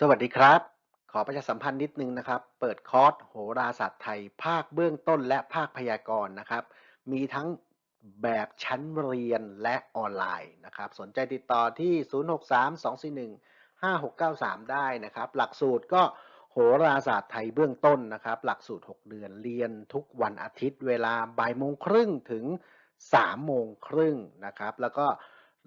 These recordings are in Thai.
สวัสดีครับ ขอประชาสัมพันธ์นิดนึงนะครับ เปิดคอร์สโหราศาสตร์ไทย ภาคเบื้องต้นและภาคพยากรณ์นะครับ มีทั้งแบบชั้นเรียนและออนไลน์นะครับ สนใจติดต่อที่ 0632415693 ได้นะครับ หลักสูตรก็โหราศาสตร์ไทยเบื้องต้นนะครับ หลักสูตร 6 เดือนเรียนทุกวันอาทิตย์เวลาบ่ายโมงครึ่งถึง3โมงครึ่งนะครับ แล้วก็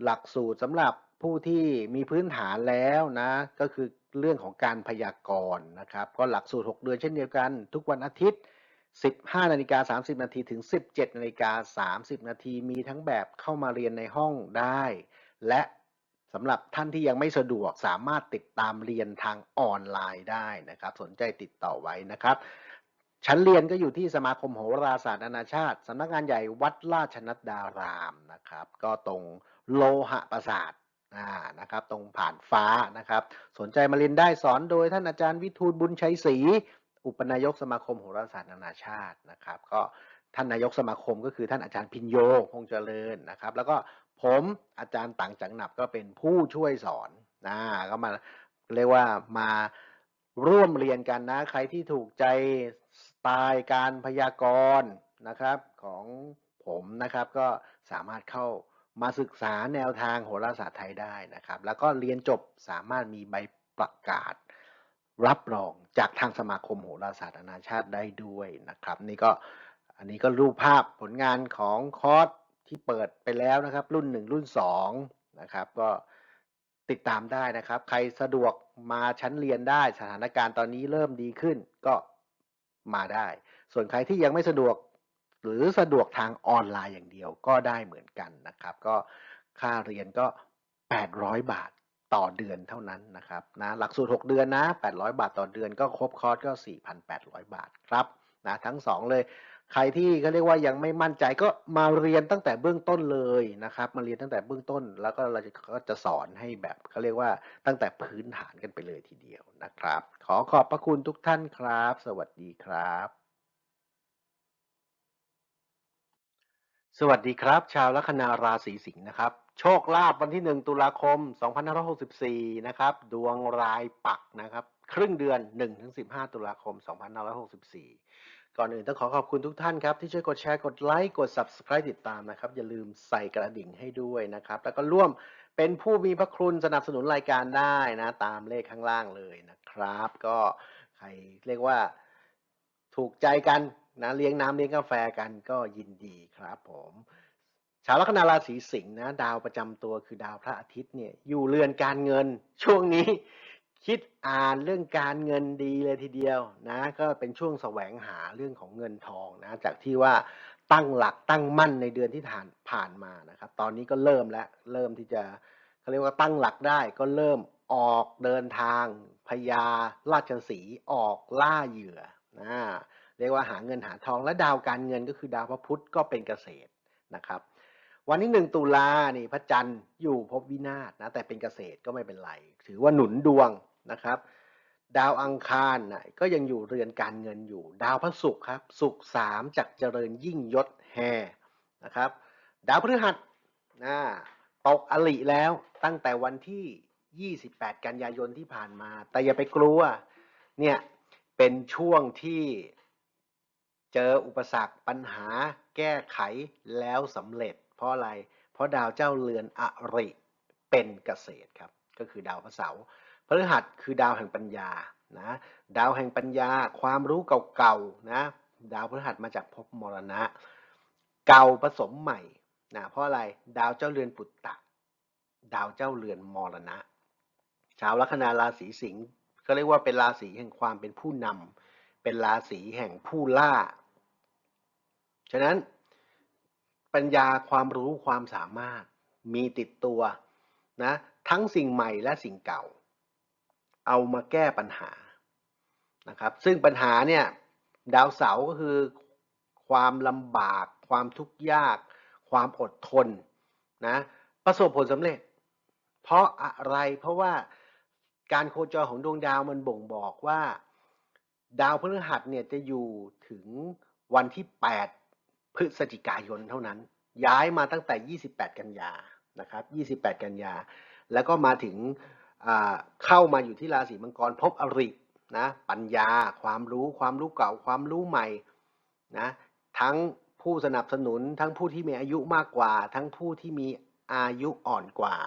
หลักสูตรสำหรับผู้ที่มีพื้นฐานแล้วนะ ก็คือ เรื่องของการพยากรณ์นะครับก็หลักสูตร 6 เดือนเช่นเดียวกัน ทุกวันอาทิตย์ 15นาฬิกา30นาทีถึง 17นาฬิกา30นาทีมีทั้งแบบเข้ามาเรียนในห้องได้ และสำหรับท่านที่ยังไม่สะดวกสามารถติดตามเรียนทางออนไลน์ได้นะครับ สนใจติดต่อไว้นะครับ ชั้นเรียนก็อยู่ที่สมาคมโหราศาสตร์นานาชาติสำนักงานใหญ่วัดราชนัดดารามนะครับ ก็ตรงโลหะประสาท อ่านะครับตรงผ่านฟ้านะครับ สนใจมาเรียนได้สอนโดยท่านอาจารย์วิทูลบุญชัยศรีอุปนายกสมาคมโหราศาสตร์นานาชาตินะครับ ก็ท่านนายกสมาคมก็คือท่านอาจารย์พินโยคงเจริญนะครับ แล้วก็ผมอาจารย์ต่างจังหนับก็เป็นผู้ช่วยสอนนะก็มาเรียกว่ามาร่วมเรียนกันนะ ใครที่ถูกใจสไตล์การพยากรณ์นะครับของผมนะครับก็สามารถเข้า มาศึกษาแนวทางโหราศาสตร์ไทยได้นะครับ แล้วก็เรียนจบสามารถมีใบประกาศ รับรองจากทางสมาคมโหราศาสตร์นานาชาติได้ด้วยนะครับ นี่ก็อันนี้ก็รูปภาพผลงานของคอร์สที่เปิดไปแล้วนะครับ รุ่น 1 รุ่น2นะครับก็ติดตามได้นะครับ ใครสะดวกมาชั้นเรียนได้สถานการณ์ตอนนี้เริ่มดีขึ้นก็มาได้ ส่วนใครที่ยังไม่สะดวก หรือสะดวกทางออนไลน์อย่างเดียวก็ได้เหมือนกันนะครับ ก็ค่าเรียนก็ 800 บาทต่อเดือนเท่านั้นนะครับนะหลักสูตร 6 เดือนนะ 800 บาทต่อเดือนก็ครบคอร์สก็ 4,800 บาทครับนะทั้ง 2 เลยใครที่เขาเรียกว่ายังไม่มั่นใจก็มาเรียนตั้งแต่เบื้องต้นเลยนะครับ มาเรียนตั้งแต่เบื้องต้น แล้วก็เราจะก็จะสอนให้แบบเขาเรียกว่าตั้งแต่พื้นฐานกันไปเลยทีเดียวนะครับ ขอขอบพระคุณทุกท่านครับ สวัสดีครับ สวัสดีครับ ชาวลัคนาราศีสิงห์นะครับ โชคลาภวันที่ 1 ตุลาคม 2564 นะครับ ดวงรายปักนะครับ ครึ่งเดือน 1-15 ตุลาคม 2564 ก่อนอื่นต้องขอขอบคุณทุกท่านครับ ที่ช่วยกดแชร์กดไลค์กด Subscribe ติดตามนะครับ อย่าลืมใส่กระดิ่งให้ด้วยนะครับ แล้วก็ร่วมเป็นผู้มีพระคุณสนับสนุนรายการได้นะ ตามเลขข้างล่างเลยนะครับ ก็ใครเรียกว่าถูกใจกัน นะเลี้ยงน้ำเลี้ยงกาแฟกันก็ยินดีครับผมชาวลัคนาราศีสิงห์นะดาวประจำตัวคือดาวพระอาทิตย์เนี่ยอยู่เรือนการเงิน ช่วงนี้คิดอ่านเรื่องการเงินดีเลยทีเดียวนะก็เป็นช่วงแสวงหาเรื่องของเงินทองนะจากที่ว่าตั้งหลักตั้งมั่นในเดือนที่ผ่านผ่านมานะครับ ตอนนี้ก็เริ่มแล้วเริ่มที่จะเขาเรียกว่าตั้งหลักได้ก็เริ่มออกเดินทางพญาราชสีออกล่าเหยื่อนะ เรียกว่าหาเงินหาทองและดาวการเงินก็คือดาวพระพุธก็เป็นเกษตรนะครับ วันที่หนึ่งตุลานี่พระจันทร์อยู่ภพวินาศนะแต่เป็นเกษตรก็ไม่เป็นไร ถือว่าหนุนดวงนะครับ ดาวอังคารนะก็ยังอยู่เรือนการเงินอยู่ ดาวพระศุกร์ครับศุกร์สามจักเจริญยิ่งยศแฮนะครับ ดาวพฤหัสนะตกอลิแล้วตั้งแต่วันที่ 28 กันยายนที่ผ่านมา แต่อย่าไปกลัวเนี่ยเป็นช่วงที่ เจออุปสรรคปัญหา แก้ไขแล้วสำเร็จ เพราะอะไร เพราะดาวเจ้าเรือนอริเป็นเกษตรครับ ก็คือดาวพระเสาร์พฤหัสคือดาวแห่งปัญญานะดาวแห่งปัญญาความรู้เก่าๆนะดาวพฤหัสมาจากภพมรณะ เก่าผสมใหม่นะเพราะอะไรดาวเจ้าเรือนปุตตะ ดาวเจ้าเรือนมรณะ ชาวลัคนาราศีสิงห์ก็เรียกว่าเป็นราศีแห่งความเป็นผู้นำเป็นราศีแห่งผู้ล่า ฉะนั้นปัญญาความรู้ความสามารถมีติดตัวนะทั้งสิ่งใหม่และสิ่งเก่า เอามาแก้ปัญหานะครับ ซึ่งปัญหาเนี่ยดาวเสาร์ก็คือความลำบาก ความทุกข์ยาก ความอดทนนะประสบผลสำเร็จ เพราะอะไรเพราะว่าการโคจรของดวงดาวมันบ่งบอกว่า ดาวพฤหัสเนี่ยจะอยู่ถึงวันที่ 8 พฤศจิกายนเท่านั้น ย้ายมาตั้งแต่ 28 กันยานะครับ 28 กันยา แล้วก็มาถึงเข้ามาอยู่ที่ราศีมังกรพบอรินะปัญญา ความรู้ความรู้เก่าความรู้ใหม่นะทั้งผู้สนับสนุนทั้งผู้ที่มีอายุมากกว่า ทั้งผู้ที่มีอายุอ่อนกว่า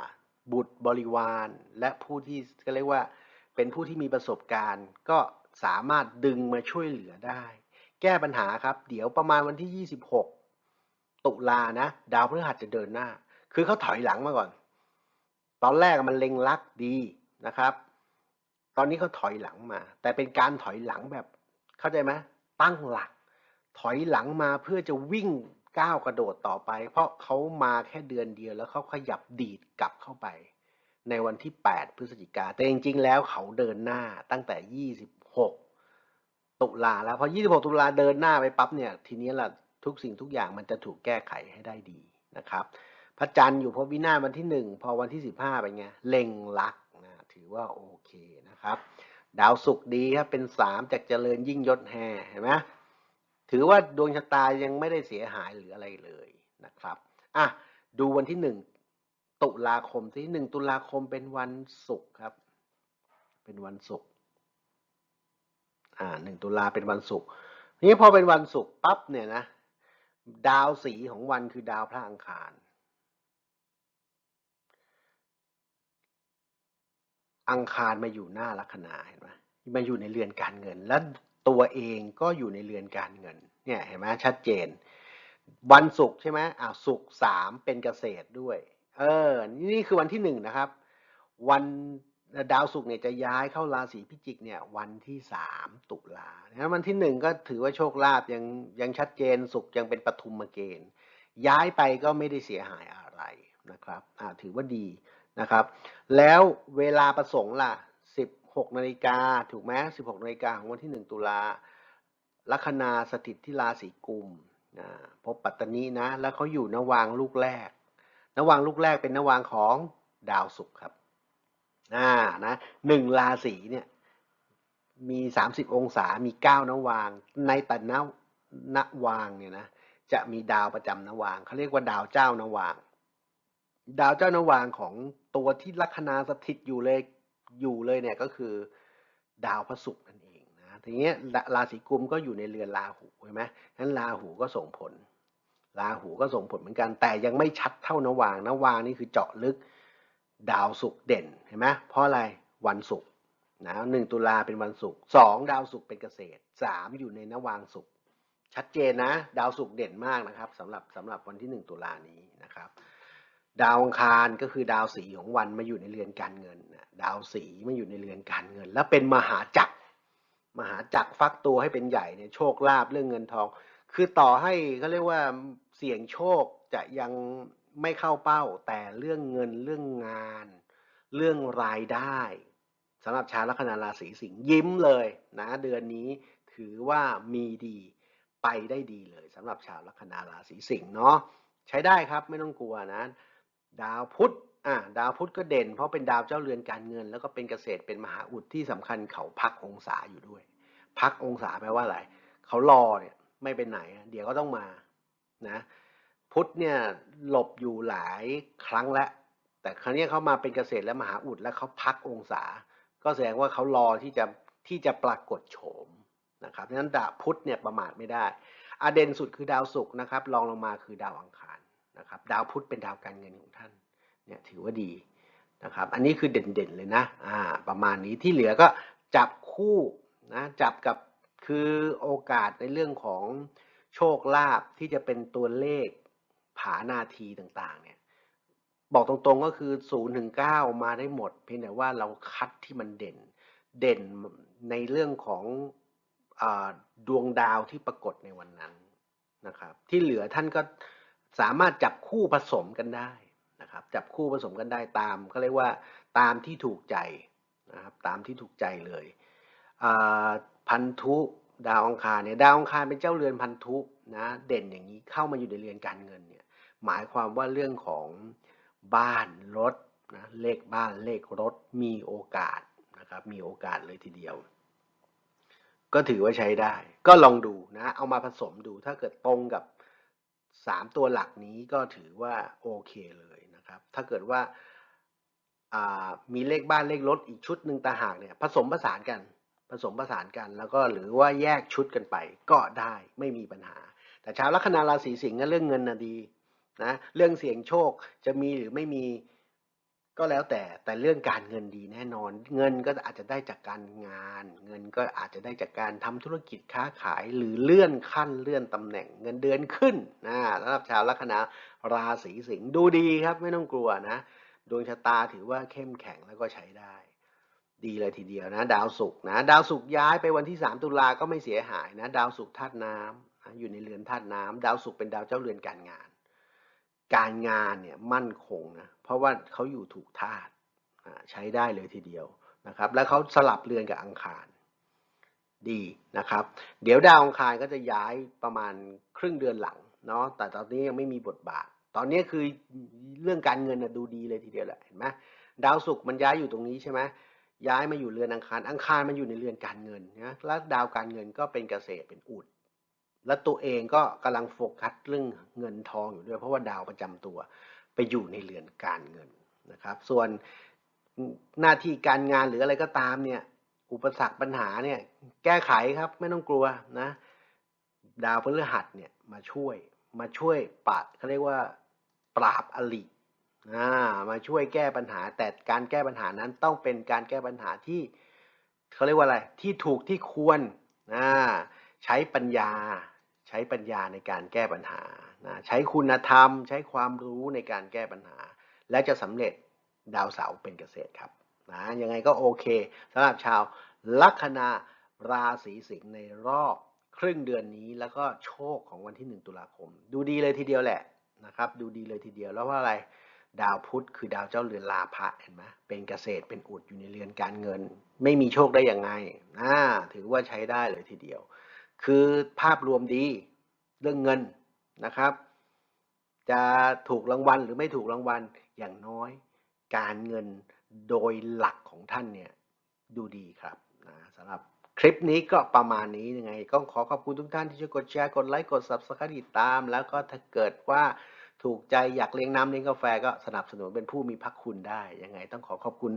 บุตรบริวาร และผู้ที่ก็เรียกว่าเป็นผู้ที่มีประสบการณ์ ก็สามารถดึงมาช่วยเหลือได้ แก้ปัญหาครับ เดี๋ยวประมาณวันที่ 26 ตุลานะ ดาวพฤหัสจะเดินหน้า คือเขาถอยหลังมาก่อน ตอนแรกมันเล็งลักดีนะครับ ตอนนี้เขาถอยหลังมา แต่เป็นการถอยหลังแบบ เข้าใจไหมตั้งหลัก ถอยหลังมาเพื่อจะวิ่งก้าวกระโดดต่อไป เพราะเขามาแค่เดือนเดียวแล้วเขาขยับดีดกลับเข้าไป ในวันที่ 8 พฤศจิกาแต่จริงๆแล้วเขาเดินหน้าตั้งแต่ 26 ตุลาแล้วพอ 26 ตุลาเดินหน้าไปปั๊บเนี่ยทีนี้ล่ะทุกสิ่งทุกอย่างมันจะถูกแก้ไขให้ได้ดีนะครับ พระจันทร์อยู่ภพวินาศวันที่หนึ่งพอวันที่สิบห้าเป็นไงเล็งลักนะถือว่าโอเคนะครับ ดาวศุกร์ดีครับเป็นสามจากเจริญยิ่งยศแห่เห็นไหมถือว่าดวงชะตายังไม่ได้เสียหายหรืออะไรเลยนะครับอะดูวันที่หนึ่งตุลาคมที่หนึ่งตุลาคมเป็นวันศุกร์ครับ เป็นวันศุกร์ อ่าหนึ่งตุลาเป็นวันศุกร์นี้พอเป็นวันศุกร์ปั๊บเนี่ยนะ ดาวสีของวันคือดาวพระอังคาร อังคารมาอยู่หน้าลัคนาเห็นไหมมาอยู่ในเรือนการเงิน และตัวเองก็อยู่ในเรือนการเงิน เนี่ยเห็นไหมชัดเจน วันศุกร์ใช่ไหมอ่าศุกร์สามเป็นเกษตรด้วย เออ นี่คือวันที่หนึ่งนะครับ วัน ดาวศุกร์เนี่ยจะย้ายเข้าราศีพิจิกเนี่ยวันที่สามตุลานะวันที่หนึ่งก็ถือว่าโชคลาภยังยังชัดเจนศุกร์ยังเป็นปฐุมเกณฑ์ ย้ายไปก็ไม่ได้เสียหายอะไรนะครับอ่าถือว่าดีนะครับ แล้วเวลาประสงค์ล่ะ 16นาฬิกาถูกไหม16นาฬิกาของวันที่ 1 ตุลาลัคนาสถิตที่ราศีกุมนะพบปัตตานีนะ แล้วเขาอยู่นวางลูกแรกนวางลูกแรกเป็นนวางของดาวศุกร์ครับ อ่านะหนึ่งราศีเนี่ยมี 30 องศา มี9นวาง ในแต่นนวางเนี่ยนะ จะมีดาวประจำนวาง เขาเรียกว่าดาวเจ้านวาง ดาวเจ้านวางของตัวที่ลัคนาสถิตอยู่เลย อยู่เลยเนี่ยก็คือดาวพระศุกร์นั่นเองนะ ทีนี้ราศีกุมก็อยู่ในเรือนราหูใช่ไหมนั้นราหูก็ส่งผล ราหูก็ส่งผลเหมือนกัน แต่ยังไม่ชัดเท่านวาง นวางนี่คือเจาะลึก ดาวศุกร์เด่นเห็นไหมเพราะอะไรวันศุกร์นะหนึ่งตุลาเป็นวันศุกร์สองดาวศุกร์เป็นเกษตรสามอยู่ในนวางศุกร์ชัดเจนนะ ดาวศุกร์เด่นมากนะครับสำหรับสำหรับวันที่หนึ่งตุลานี้นะครับ ดาวอังคารก็คือดาวสีของวันมาอยู่ในเรือนการเงินนะดาวสีมาอยู่ในเรือนการเงิน และเป็นมหาจักรมหาจักรฟักตัวให้เป็นใหญ่เนี่ยโชคลาภเรื่องเงินทอง คือต่อให้เขาเรียกว่าเสี่ยงโชคจะยัง ไม่เข้าเป้า แต่เรื่องเงินเรื่องงาน เรื่องรายได้สำหรับชาวลัคนาราศีสิงห์ยิ้มเลยนะเดือนนี้ถือว่ามีดีไปได้ดีเลยสำหรับชาวลัคนาราศีสิงห์เนาะใช้ได้ครับไม่ต้องกลัวนะ ดาวพุธอ่าดาวพุธก็เด่น เพราะเป็นดาวเจ้าเรือนการเงิน แล้วก็เป็นเกษตรเป็นมหาอุดที่สำคัญเขาพักองศาอยู่ด้วย พักองศาแปลว่าอะไรเขารอเนี่ยไม่เป็นไหน เดี๋ยวก็ต้องมานะ พุธเนี่ยหลบอยู่หลายครั้งแล้ว แต่ครั้งนี้เขามาเป็นเกษตรและมหาอุดแล้วเขาพักองศา ก็แสดงว่าเขารอที่จะที่จะปรากฏโฉมนะครับดังนั้นดาวพุธเนี่ยประมาทไม่ได้อาเด่นสุดคือดาวศุกร์นะครับรองลงมาคือดาวอังคารนะครับดาวพุธเป็นดาวการเงินของท่านเนี่ยถือว่าดีนะครับอันนี้คือเด่นๆเลยนะอ่าประมาณนี้ที่เหลือก็จับคู่นะจับกับคือโอกาสในเรื่องของโชคลาภที่จะเป็นตัวเลข ผานาทีต่างๆ เนี่ย บอกตรงๆก็คือ0ูนย์ถึงเมาได้หมด เพียงแต่ว่าเราคัดที่มันเด่น เด่นในเรื่องของอดวงดาวที่ปรากฏในวันนั้นนะครับ ที่เหลือท่านก็สามารถจับคู่ผสมกันได้นะครับ จับคู่ผสมกันได้ตามก็เรียกว่าตามที่ถูกใจนะครับ ตามที่ถูกใจเลยพันธุดาวอังคารเนี่ยดาวอังคารเป็นเจ้าเรือนพันธุนะเด่นอย่างนี้เข้ามาอยู่ในเรือนการเงินเนี่ย หมายความว่าเรื่องของบ้านรถนะเลขบ้านเลขรถมีโอกาสนะครับมีโอกาสเลยทีเดียว ก็ถือว่าใช้ได้ ก็ลองดูนะเอามาผสมดูถ้าเกิดตรงกับสามตัวหลักนี้ก็ถือว่าโอเคเลยนะครับถ้าเกิดว่าามีเลขบ้านเลขรถอีกชุดหนึ่งตาหากเนี่ยผสมผสานกันผสมผสานกันแล้วก็หรือว่าแยกชุดกันไปก็ได้ไม่มีปัญหา แต่ชาวลัคนาราศีสิงห์เรื่องเงินนะดี นะเรื่องเสี่ยงโชคจะมีหรือไม่มีก็แล้วแต่แต่เรื่องการเงินดีแน่นอน เงินก็อาจจะได้จากการงาน เงินก็อาจจะได้จากการทำธุรกิจค้าขายหรือเลื่อนขั้นเลื่อนตำแหน่งเงินเดือนขึ้นนะสำหรับชาวลัคนาราศีสิงห์ดูดีครับไม่ต้องกลัวนะ ดวงชะตาถือว่าเข้มแข็งแล้วก็ใช้ได้ ดีเลยทีเดียวนะ ดาวศุกร์นะ ดาวศุกร์ย้ายไปวันที่ 3 ตุลาก็ไม่เสียหายนะ ดาวศุกร์ธาตุน้ำอยู่ในเรือนธาตุน้ำดาวศุกร์เป็นดาวเจ้าเรือนการงาน การงานเนี่ยมั่นคงนะเพราะว่าเขาอยู่ถูกธาตุใช้ได้เลยทีเดียวนะครับ แล้วเขาสลับเรือนกับอังคารดีนะครับ เดี๋ยวดาวอังคารก็จะย้ายประมาณครึ่งเดือนหลังเนาะแต่ตอนนี้ยังไม่มีบทบาท ตอนนี้คือเรื่องการเงินนะดูดีเลยทีเดียวแหละเห็นไหมดาวศุกร์มันย้ายอยู่ตรงนี้ใช่ไหมย้ายมาอยู่เรือนอังคาร อังคารมันอยู่ในเรือนการเงินนะแล้วดาวการเงินก็เป็นเกษตรเป็นอุด แล้วตัวเองก็กำลังโฟกัสเรื่องเงินทองอยู่ด้วย เพราะว่าดาวประจำตัวไปอยู่ในเรือนการเงินนะครับ ส่วนหน้าที่การงานหรืออะไรก็ตามเนี่ย อุปสรรคปัญหาเนี่ย แก้ไขครับไม่ต้องกลัวนะ ดาวพฤหัสเนี่ยมาช่วยมาช่วยปัดเขาเรียกว่าปราบอลิอ่ามาช่วยแก้ปัญหา แต่การแก้ปัญหานั้นต้องเป็นการแก้ปัญหาที่เขาเรียกว่าอะไร ที่ถูกที่ควรอ่า ใช้ปัญญา ใช้ปัญญาในการแก้ปัญหานะใช้คุณธรรม ใช้ความรู้ในการแก้ปัญหา และจะสำเร็จดาวเสาร์เป็นเกษตรครับนะยังไงก็โอเคสำหรับชาวลัคนาราศีสิงห์ในรอบครึ่งเดือนนี้แล้วก็โชคของวันที่ 1 ตุลาคม ดูดีเลยทีเดียวแหละนะครับ ดูดีเลยทีเดียวแล้วว่าอะไรดาวพุธคือดาวเจ้าเรือนลาภะเห็นไหมเป็นเกษตรเป็นอุดอยู่ในเรือนการเงิน ไม่มีโชคได้ยังไงอ่าถือว่าใช้ได้เลยทีเดียว คือภาพรวมดีเรื่องเงินนะครับ จะถูกรางวัลหรือไม่ถูกรางวัลอย่างน้อย การเงินโดยหลักของท่านเนี่ยดูดีครับนะสำหรับคลิปนี้ก็ประมาณนี้ยังไงก็ขอขอบคุณทุกท่านที่ช่วยกดแชร์กดไลค์กด subscribe ติดตาม แล้วก็ถ้าเกิดว่าถูกใจอยากเลี้ยงน้ำเลี้ยงกาแฟก็สนับสนุนเป็นผู้มีพระคุณได้ยังไง ต้องขอขอบคุณ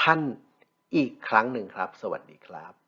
ท่านอีกครั้งหนึ่งครับ สวัสดีครับ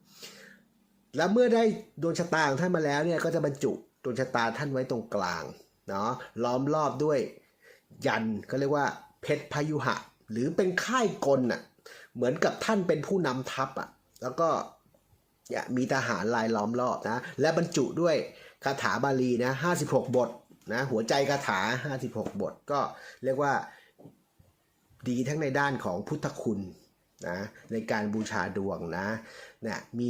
แล้วเมื่อได้ดวงชะตาของท่านมาแล้วเนี่ยก็จะบรรจุดวงชะตาท่านไว้ตรงกลางเนาะล้อมรอบด้วยยันเขาเรียกว่าเพชรพยุหะ หรือเป็นค่ายกลน่ะเหมือนกับท่านเป็นผู้นำทัพอะแล้วก็เนี่ยมีทหารลายล้อมรอบนะและบรรจุด้วยคาถาบาลีนะ56 บทนะหัวใจคาถา 56 บทก็เรียกว่าดีทั้งในด้านของพุทธคุณนะในการบูชาดวงนะเนี่ยมี